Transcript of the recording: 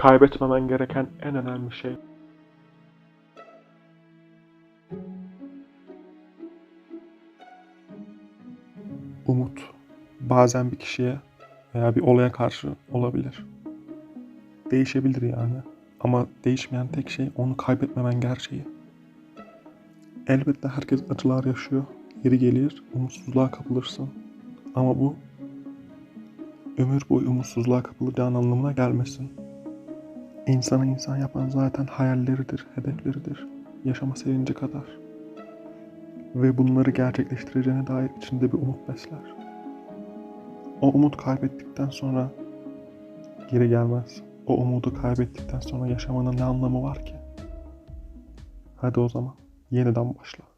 Kaybetmemen gereken en önemli şey. Umut bazen bir kişiye veya bir olaya karşı olabilir. Değişebilir yani. Ama değişmeyen tek şey onu kaybetmemen gerçeği. Elbette herkes acılar yaşıyor. Yeri gelir umutsuzluğa kapılırsın. Ama bu ömür boyu umutsuzluğa kapılacağın anlamına gelmesin. İnsanı insan yapan zaten hayalleridir, hedefleridir. Yaşama sevinci kadar. Ve bunları gerçekleştireceğine dair içinde bir umut besler. O umut kaybettikten sonra geri gelmez. O umudu kaybettikten sonra yaşamanın ne anlamı var ki? Hadi o zaman yeniden başla.